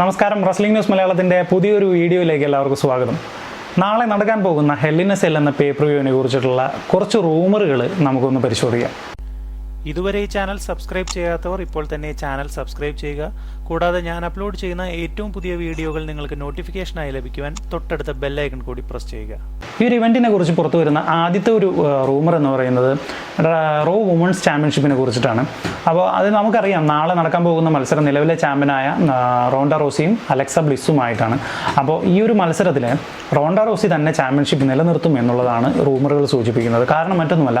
നമസ്കാരം. Wrestling news മലയാളത്തിന്റെ പുതിയൊരു വീഡിയോയിലേക്ക് എല്ലാവർക്കും സ്വാഗതം. നാളെ നടക്കാൻ പോകുന്ന ഹെല്ലിനസ് എൽ എന്ന പേപ്പർ വ്യൂവിനെ കുറിച്ചിട്ടുള്ള കുറച്ച് റൂമറുകൾ നമുക്കൊന്ന് പരിശോധിക്കാം. ഇതുവരെ ഈ ചാനൽ സബ്സ്ക്രൈബ് ചെയ്യാത്തവർ ഇപ്പോൾ തന്നെ ഈ ചാനൽ സബ്സ്ക്രൈബ് ചെയ്യുക. കൂടാതെ ഞാൻ അപ്ലോഡ് ചെയ്യുന്ന ഏറ്റവും പുതിയ വീഡിയോകൾ നിങ്ങൾക്ക് നോട്ടിഫിക്കേഷനായി ലഭിക്കുവാൻ തൊട്ടടുത്ത ബെല്ലൈക്കൺ കൂടി പ്രസ് ചെയ്യുക. ഈ ഒരു ഇവന്റിനെ കുറിച്ച് പുറത്തു വരുന്ന ആദ്യത്തെ ഒരു റൂമർ എന്ന് പറയുന്നത് റോ വുമൺസ് ചാമ്പ്യൻഷിപ്പിനെ കുറിച്ചിട്ടാണ്. അപ്പോൾ അത് നമുക്കറിയാം നാളെ നടക്കാൻ പോകുന്ന മത്സരം നിലവിലെ ചാമ്പ്യനായ റോണ്ട റോസിയും അലക്സ ബ്ലിസ്സുമായിട്ടാണ്. അപ്പോൾ ഈ ഒരു മത്സരത്തിൽ റോണ്ട റോസി തന്നെ ചാമ്പ്യൻഷിപ്പ് നിലനിർത്തും എന്നുള്ളതാണ് റൂമറുകൾ സൂചിപ്പിക്കുന്നത്. കാരണം മറ്റൊന്നുമല്ല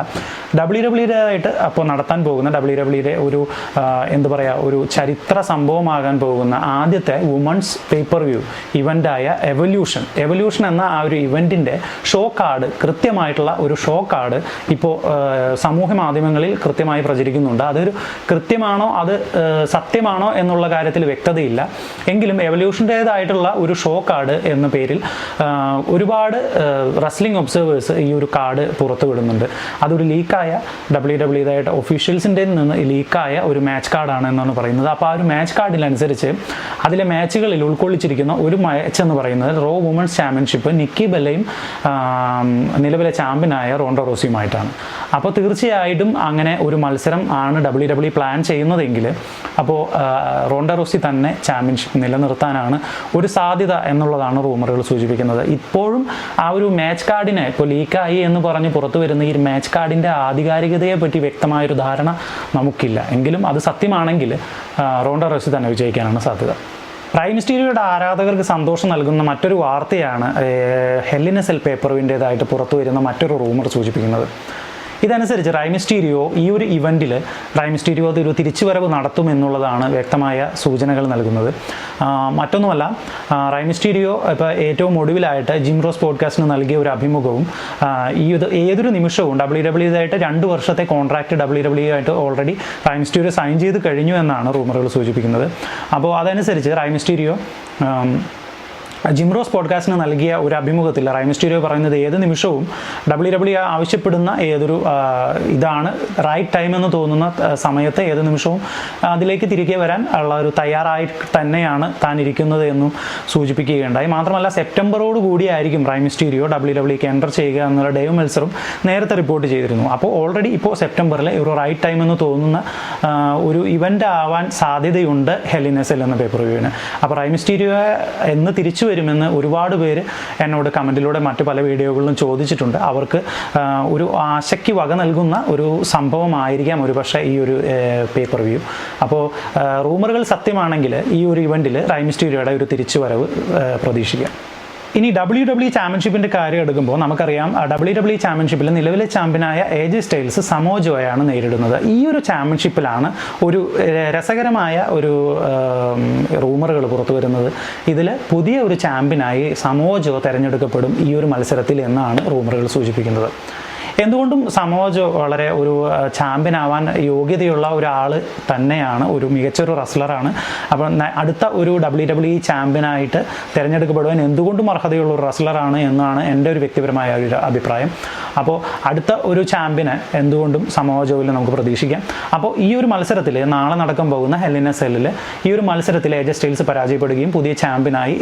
ഡബ്ല്യു ഡബ്ല്യുടെ ആയിട്ട് അപ്പോൾ നടത്താൻ പോകുന്ന ഡബ്ല്യു ഡബ്ല്യുടെ ഒരു ആ, എന്ത് പറയുക ഒരു ചരിത്ര സംഭവമാകാൻ പോകുന്ന ആദ്യത്തെ വുമൺസ് പേപ്പർ വ്യൂ ഇവന്റായ എവല്യൂഷൻ എവല്യൂഷൻ എന്ന ആ ഒരു ഇവന്റിന്റെ ഷോ കാർഡ് കൃത്യമായിട്ടുള്ള ഒരു ഷോ കാർഡ് ഇപ്പോൾ സമൂഹ മാധ്യമങ്ങളിൽ കൃത്യമായി പ്രചരിക്കുന്നുണ്ട്. അതൊരു കൃത്യമാണോ അത് സത്യമാണോ എന്നുള്ള കാര്യത്തിൽ വ്യക്തതയില്ല. എങ്കിലും എവല്യൂഷന്റേതായിട്ടുള്ള ഒരു ഷോ കാർഡ് എന്ന പേരിൽ ഒരുപാട് റസ്ലിംഗ് ഒബ്സർവേഴ്സ് ഈ ഒരു കാർഡ് പുറത്തു വിടുന്നുണ്ട് അതൊരു ലീക്കായ ഡബ്ല്യു ഡബ്ല്യുതായിട്ട് ഒഫീഷ്യൽസിന്റെ നിന്ന് ലീക്കായ ഒരു മാച്ച് കാർഡാണ് എന്നാണ് പറയുന്നത്. അപ്പോൾ ആ ഒരു മാച്ച് കാർഡിനനുസരിച്ച് അതിലെ മാച്ചുകളിൽ ഉൾക്കൊള്ളിച്ചിരിക്കുന്ന ഒരു മാച്ച് എന്ന് പറയുന്നത് റോ വുമൺസ് ചാമ്പ്യൻഷിപ്പ് നിക്കി ബെല്ലയും നിലവിലെ ചാമ്പ്യനായ റോണ്ടോ റോസിയുമായിട്ടാണ്. അപ്പോൾ തീർച്ചയായിട്ടും അങ്ങനെ ഒരു മത്സരം ആണ് ഡബ്ല്യു ഡബ്ല്യു പ്ലാൻ ചെയ്യുന്നതെങ്കിൽ അപ്പോൾ റോണ്ടോ റോസി തന്നെ ചാമ്പ്യൻഷിപ്പ് നിലനിർത്താനാണ് ഒരു സാധ്യത എന്നുള്ളതാണ് റൂമറുകൾ സൂചിപ്പിക്കുന്നത്. ഇപ്പോഴും ആ ഒരു മാച്ച് കാർഡിനെ ഇപ്പോൾ ലീക്കായി എന്ന് പറഞ്ഞ് പുറത്തു വരുന്ന ഈ മാച്ച് കാർഡിന്റെ ആധികാരികതയെ പറ്റി വ്യക്തമായൊരു ധാരണ നമുക്കില്ല. എങ്കിലും അത് സത്യമാണെങ്കിൽ റോണ്ട റോസി തന്നെ വിജയിക്കാനാണ് സാധ്യത. പ്രൈം സ്റ്റീരിയോയുടെ ആരാധകർക്ക് സന്തോഷം നൽകുന്ന മറ്റൊരു വാർത്തയാണ് ഹെല്ലിനസെൽ പേപ്പറിന്റെതായിട്ട് പുറത്തു വരുന്ന മറ്റൊരു റൂമർ സൂചിപ്പിക്കുന്നത്. ഇതനുസരിച്ച് റൈമിസ്റ്റീരിയോ ഈ ഒരു ഇവന്റിൽ റൈമിസ്റ്റീരിയോ അതൊരു തിരിച്ചുവരവ് നടത്തും എന്നുള്ളതാണ് വ്യക്തമായ സൂചനകൾ നൽകുന്നത്. മറ്റൊന്നുമല്ല റൈമിസ്റ്റീരിയോ ഇപ്പോൾ ഏറ്റവും ഒടുവിലായിട്ട് ജിംറോസ് പോഡ്കാസ്റ്റിന് നൽകിയ ഒരു അഭിമുഖവും ഈ ഇത് ഏതൊരു നിമിഷവും ഡബ്ല്യു ഡബ്ല്യു ആയിട്ട് രണ്ട് വർഷത്തെ കോൺട്രാക്റ്റ് ഡബ്ല്യു ഡബ്ല്യു ആയിട്ട് ഓൾറെഡി റൈമിസ്റ്റീരിയോ സൈൻ ചെയ്ത് കഴിഞ്ഞു എന്നാണ് റൂമറുകൾ സൂചിപ്പിക്കുന്നത്. അപ്പോൾ അതനുസരിച്ച് റൈമിസ്റ്റീരിയോ ജിംറോസ് പോഡ്കാസ്റ്റിന് നൽകിയ ഒരു അഭിമുഖത്തിൽ റൈമിസ്റ്റീരിയോ പറയുന്നത് ഏത് നിമിഷവും ഡബ്ല്യു ഡബ്ല്യു ആവശ്യപ്പെടുന്ന ഏതൊരു ഇതാണ് റൈറ്റ് ടൈം എന്ന് തോന്നുന്ന സമയത്തെ ഏത് നിമിഷവും അതിലേക്ക് തിരികെ വരാൻ ഉള്ള ഒരു തയ്യാറായി തന്നെയാണ് താൻ ഇരിക്കുന്നത് എന്നും സൂചിപ്പിക്കുകയുണ്ടായി. മാത്രമല്ല സെപ്റ്റംബറോട് കൂടിയായിരിക്കും റൈമിസ്റ്റീരിയോ ഡബ്ല്യു ഡബ്ല്യുക്ക് എന്റർ ചെയ്യുക എന്നുള്ള ഡേവ് മെൽസറും നേരത്തെ റിപ്പോർട്ട് ചെയ്തിരുന്നു. അപ്പോൾ ഓൾറെഡി ഇപ്പോൾ സെപ്റ്റംബറിലെ ഒരു റൈറ്റ് ടൈം എന്ന് തോന്നുന്ന ഒരു ഇവന്റ് ആവാൻ സാധ്യതയുണ്ട് ഹെലിനസൽ എന്ന പേപ്പർ വ്യൂവിന് അപ്പോൾ റൈമിസ്റ്റീരിയോ എന്ന് തിരിച്ചു വരുമെന്ന് ഒരുപാട് പേര് എന്നോട് കമന്റിലൂടെ മറ്റു പല വീഡിയോകളിലും ചോദിച്ചിട്ടുണ്ട്. അവർക്ക് ഒരു ആശയ്ക്ക് വക നൽകുന്ന ഒരു സംഭവമായിരിക്കാം ഒരു പക്ഷേ ഈ ഒരു പേപ്പർ വ്യൂ അപ്പോൾ റൂമറുകൾ സത്യമാണെങ്കിൽ ഈ ഒരു ഇവന്റിൽ റൈമിസ്റ്റീരിയോയുടെ ഒരു തിരിച്ചുവരവ് പ്രതീക്ഷിക്കാം. ഇനി ഡബ്ല്യു ഡബ്ല്യു ചാമ്പ്യൻഷിപ്പിന്റെ കാര്യം എടുക്കുമ്പോൾ നമുക്കറിയാം ഡബ്ല്യു ഡബ്ല്യു ചാമ്പ്യൻഷിപ്പിൽ നിലവിലെ ചാമ്പ്യനായ ഏജ് സ്റ്റൈൽസ് സമോജോയാണ് നേരിടുന്നത്. ഈ ഒരു ചാമ്പ്യൻഷിപ്പിലാണ് ഒരു രസകരമായ ഒരു റൂമറുകൾ പുറത്തു വരുന്നത്. ഇതിൽ പുതിയ ഒരു ചാമ്പ്യനായി സമോജോ തിരഞ്ഞെടുക്കപ്പെടും ഈ ഒരു മത്സരത്തിൽ എന്നാണ് റൂമറുകൾ സൂചിപ്പിക്കുന്നത്. എന്തുകൊണ്ടും സമോജ് വളരെ ഒരു ചാമ്പ്യൻ ആവാൻ യോഗ്യതയുള്ള ഒരാൾ തന്നെയാണ് ഒരു മികച്ചൊരു റസ്ലറാണ് അപ്പോൾ അടുത്ത ഒരു ഡബ്ല്യു ഡബ്ല്യു ഇ ചാമ്പ്യനായിട്ട് തിരഞ്ഞെടുക്കപ്പെടുവാൻ എന്തുകൊണ്ടും അർഹതയുള്ള ഒരു റസ്ലറാണ് എന്നാണ് എന്റെ ഒരു വ്യക്തിപരമായ ഒരു അഭിപ്രായം. അപ്പോൾ അടുത്ത ഒരു ചാമ്പ്യനെ എന്തുകൊണ്ടും സമോജോയിൽ നമുക്ക് പ്രതീക്ഷിക്കാം. അപ്പോൾ ഈ ഒരു മത്സരത്തിൽ നാളെ നടക്കാൻ പോകുന്ന ഹെലിന സെല്ലിൽ ഈ ഒരു മത്സരത്തിൽ ഏജ സ്റ്റൈൽസ് പരാജയപ്പെടുകയും പുതിയ ചാമ്പ്യനായി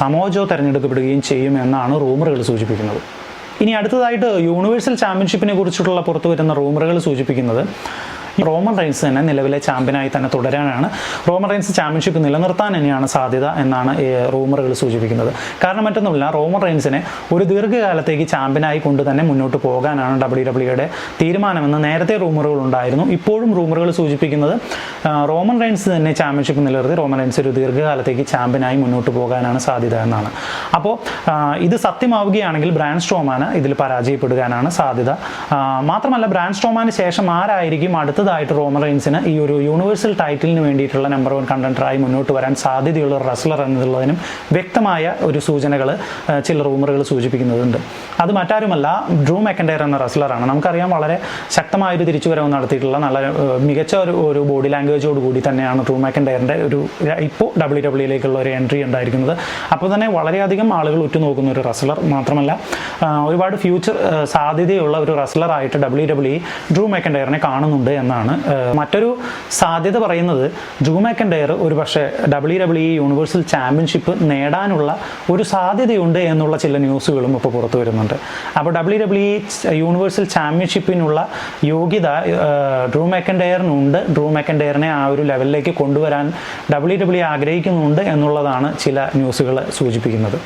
സമോജോ തിരഞ്ഞെടുക്കപ്പെടുകയും ചെയ്യുമെന്നാണ് റൂമറുകൾ സൂചിപ്പിക്കുന്നത്. ഇനി അടുത്തതായിട്ട് യൂണിവേഴ്സൽ ചാമ്പ്യൻഷിപ്പിനെ കുറിച്ചിട്ടുള്ള പുറത്തു വരുന്ന റൂമറുകൾ സൂചിപ്പിക്കുന്നത് റോമൻ റൈൻസ് തന്നെ നിലവിലെ ചാമ്പ്യനായി തന്നെ തുടരാനാണ്. റോമൻ റൈൻസ് ചാമ്പ്യൻഷിപ്പ് നിലനിർത്താൻ തന്നെയാണ് സാധ്യത എന്നാണ് റൂമറുകൾ സൂചിപ്പിക്കുന്നത്. കാരണം മറ്റൊന്നുമില്ല റോമൻ റൈൻസിനെ ഒരു ദീർഘകാലത്തേക്ക് ചാമ്പ്യനായി കൊണ്ട് തന്നെ മുന്നോട്ട് പോകാനാണ് ഡബ്ല്യു ഡബ്ല്യുയുടെ തീരുമാനമെന്ന് നേരത്തെ റൂമറുകൾ ഉണ്ടായിരുന്നു. ഇപ്പോഴും റൂമറുകൾ സൂചിപ്പിക്കുന്നത് റോമൻ റൈൻസ് തന്നെ ചാമ്പ്യൻഷിപ്പ് നിലനിർത്തി റോമൻ റൈൻസ് ഒരു ദീർഘകാലത്തേക്ക് ചാമ്പ്യനായി മുന്നോട്ട് പോകാനാണ് സാധ്യത എന്നാണ്. അപ്പോൾ ഇത് സത്യമാവുകയാണെങ്കിൽ ബ്രാൻഡ് സ്ട്രോമാന് ഇതിൽ പരാജയപ്പെടുവാനാണ് സാധ്യത. മാത്രമല്ല ബ്രാൻഡ് സ്ട്രോമാന് ശേഷം ആരായിരിക്കും അടുത്തതായിട്ട് റോമൻ റെയിൻസിന് ഈ ഒരു യൂണിവേഴ്സൽ ടൈറ്റിലിന് വേണ്ടിയിട്ടുള്ള നമ്പർ വൺ കണ്ടന്ററായി മുന്നോട്ട് വരാൻ സാധ്യതയുള്ള റെസ്ലർ എന്നുള്ളതിനും വ്യക്തമായ ഒരു സൂചനകൾ ചില റൂമറുകൾ സൂചിപ്പിക്കുന്നുണ്ട് അത് മറ്റാരുമല്ല ഡ്രൂ മെക്കൻഡയർ എന്ന റസ്ലറാണ് നമുക്കറിയാം വളരെ ശക്തമായൊരു തിരിച്ചുവരവ് നടത്തിയിട്ടുള്ള നല്ല മികച്ച ഒരു ഒരു ബോഡി ലാംഗ്വേജോട് കൂടി തന്നെയാണ് ഡ്രൂ മെക്കൻഡയറിന്റെ ഒരു ഇപ്പോൾ ഡബ്ല്യു ഡബ്ല്യുയിലേക്കുള്ള ഒരു എൻട്രി ഉണ്ടായിരിക്കുന്നത്. അപ്പോൾ തന്നെ വളരെയധികം ആളുകൾ ഉറ്റുനോക്കുന്ന ഒരു റസ്ലർ മാത്രമല്ല ഒരുപാട് ഫ്യൂച്ചർ സാധ്യതയുള്ള ഒരു റെസ്ലറായിട്ട് ഡബ്ല്യു ഡബ്ല്യു ഡ്രൂ മെക്കൻഡയറിനെ കാണുന്നുണ്ട് എന്നാണ് എന്നാണ്. മറ്റൊരു സാധ്യത പറയുന്നത് ഡ്രൂ മാക്കൻഡയർ ഒരു പക്ഷേ ഡബ്ല്യു ഡബ്ല്യു യൂണിവേഴ്സൽ ചാമ്പ്യൻഷിപ്പ് നേടാനുള്ള ഒരു സാധ്യതയുണ്ട് എന്നുള്ള ചില ന്യൂസുകളും ഇപ്പോൾ പുറത്തു വരുന്നുണ്ട്. അപ്പോൾ ഡബ്ല്യു ഡബ്ല്യു യൂണിവേഴ്സൽ ചാമ്പ്യൻഷിപ്പിനുള്ള യോഗ്യത ഡ്രൂ മാക്കൻഡയറിനുണ്ട് ഡ്രൂ മാക്കൻഡയറിനെ ആ ഒരു ലെവലിലേക്ക് കൊണ്ടുവരാൻ ഡബ്ല്യു ഡബ്ല്യു ആഗ്രഹിക്കുന്നുണ്ട് എന്നുള്ളതാണ് ചില ന്യൂസുകൾ സൂചിപ്പിക്കുന്നത്.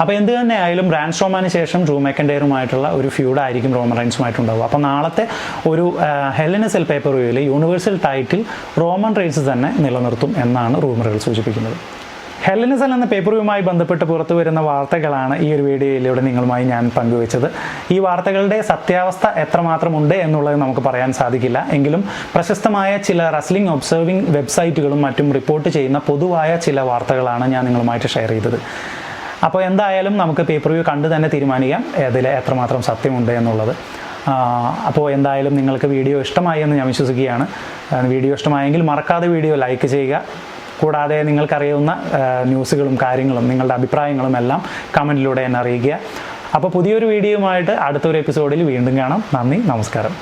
അപ്പോൾ എന്ത് തന്നെ ആയാലും ബ്രാൻഡ് സ്ട്രോമാന് ശേഷം ഡ്രൂ മെക്കൻഡെയറുമായിട്ടുള്ള ഒരു ഫ്യൂഡായിരിക്കും റോമൻ റൈൻസുമായിട്ടുണ്ടാവുക. അപ്പോൾ നാളത്തെ ഒരു hell in a cell paper വ്യൂവിൽ യൂണിവേഴ്സൽ ടൈറ്റിൽ റോമൻ റൈൻസ് തന്നെ നിലനിർത്തും എന്നാണ് റൂമറുകൾ സൂചിപ്പിക്കുന്നത്. ഹെലനിസൽ എന്ന പേപ്പർ വ്യൂവുമായി ബന്ധപ്പെട്ട് പുറത്തു വരുന്ന വാർത്തകളാണ് ഈ ഒരു വീഡിയോയിലൂടെ നിങ്ങളുമായി ഞാൻ പങ്കുവച്ചത്. ഈ വാർത്തകളുടെ സത്യാവസ്ഥ എത്രമാത്രം ഉണ്ട് എന്നുള്ളത് നമുക്ക് പറയാൻ സാധിക്കില്ല. എങ്കിലും പ്രശസ്തമായ ചില റസ്ലിംഗ് ഒബ്സർവിംഗ് വെബ്സൈറ്റുകളും മറ്റും റിപ്പോർട്ട് ചെയ്യുന്ന പൊതുവായ ചില വാർത്തകളാണ് ഞാൻ നിങ്ങളുമായിട്ട് ഷെയർ ചെയ്തത്. അപ്പോൾ എന്തായാലും നമുക്ക് പേപ്പർ വ്യൂ കണ്ട് തന്നെ തീരുമാനിക്കാം അതിൽ എത്രമാത്രം സത്യമുണ്ട് എന്നുള്ളത്. അപ്പോൾ എന്തായാലും നിങ്ങൾക്ക് വീഡിയോ ഇഷ്ടമായി എന്ന് ഞാൻ വിശ്വസിക്കുകയാണ്. വീഡിയോ ഇഷ്ടമായെങ്കിൽ മറക്കാതെ വീഡിയോ ലൈക്ക് ചെയ്യുക. കൂടാതെ നിങ്ങൾക്കറിയാവുന്ന ന്യൂസുകളും കാര്യങ്ങളും നിങ്ങളുടെ അഭിപ്രായങ്ങളും എല്ലാം കമന്റിലൂടെ എന്നെ അറിയിക്കുക. അപ്പോൾ പുതിയൊരു വീഡിയോയുമായിട്ട് അടുത്തൊരു എപ്പിസോഡിൽ വീണ്ടും കാണാം. നന്ദി നമസ്കാരം.